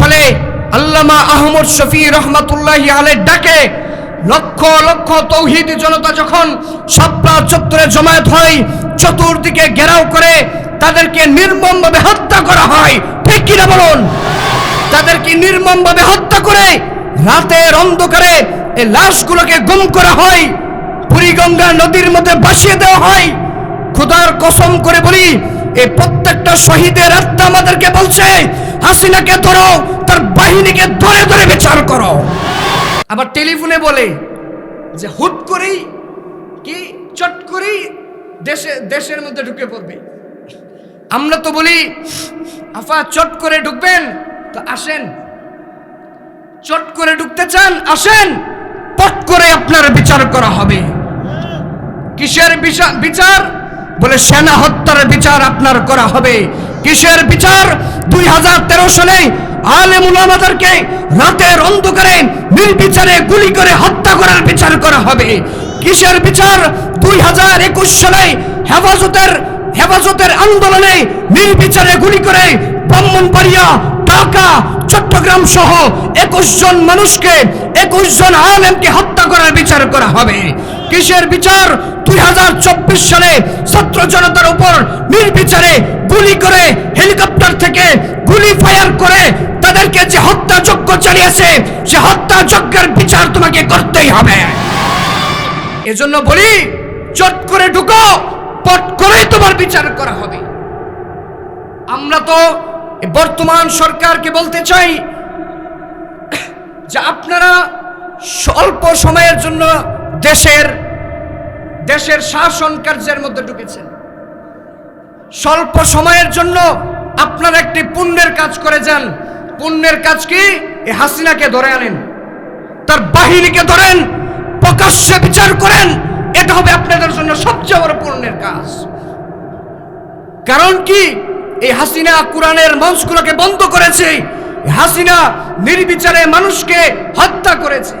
সালে আল্লামা আহমদ শফি রহমাতুল্লাহ আলের ডাকে, লক্ষ লক্ষ তৌহিদ জনতা যখন সাপলা চত্বরে জমায়েত হয়, চতুর্দিকে ঘেরাও করে তাদেরকে নির্মমভাবে হত্যা করা হয়। ঠিক কিনা বলুন? তাদেরকে নির্মমভাবে হত্যা করে রাতের অন্ধকারে এই লাশগুলোকে গুম করা হয়, বুড়িগঙ্গা নদীর মধ্যে ভাসিয়ে দেওয়া হয়। খুদার কসম করে বলি এই প্রত্যেকটা শহীদের আত্মা আমাদেরকে বলছে, হাসিনাকে ধরো, তার বাহিনীকে ধরে ধরে বিচার করো। আবার টেলিফোনে বলে যে হুট করেই কি চট করেই দেশে, দেশের মধ্যে ঢুকে পড়বে। আমরা তো বলি, আফা চট করে ঢুকবেন, তো আসেন। চট করে ঢুকতে চান, আসেন। পট করে আপনার বিচার করা হবে। কিসের বিচা- বিচার? বলে সেনা হত্যার বিচার আপনার করা হবে। কিসের বিচার? দুই হাজার তেরো সালে আলেম উলামাদেরকে রাতের অন্ধকারে, নির্বিচারে গুলি করে হত্যা করার বিচার করা হবে। কিসের বিচার? দুই হাজার একুশ সালে হেফাজতের হেফাজতের আন্দোলনে নির্বিচারে গুলি করে ব্রাহ্মণবাড়িয়া, ঢাকা চট্টগ্রাম সহ একুশ জন মানুষকে, একুশ জন আলেমকে হত্যা করার বিচার করা হবে। কিসের বিচার? দুই হাজার চব্বিশ সালে ছাত্র জনতার উপর নির্বিচারে গুলি করে, হেলিকপ্টার থেকে গুলি ফায়ার করে তাদেরকে যে হত্যাযজ্ঞ চালিয়েছে, সে হত্যাযজ্ঞের বিচার তোমাকে করতেই হবে। এজন্য বলি, চট করে ঢুকো, পট করেই তোমার বিচার করা হবে। আমরা তো বর্তমান সরকারকে বলতে চাই যে আপনারা স্বল্প সময়ের জন্য দেশের দেশের শাসন কার্যের মধ্যে ঢুকেছেন। স্বল্প সময়ের জন্য আপনারা একটি পুণ্যের কাজ করে যান। পুণ্যের কাজ কি? এ হাসিনাকে ধরে আনেন। তার বাহিনীকে ধরেন। প্রকাশ্যে বিচার করেন। এটা হবে আপনাদের জন্য সবচেয়ে বড় পুণ্যের কাজ। কারণ কি? এই হাসিনা কোরআনের মঞ্চগুলোকে বন্ধ করেছে। হাসিনা নির্বিচারে মানুষকে হত্যা করেছে।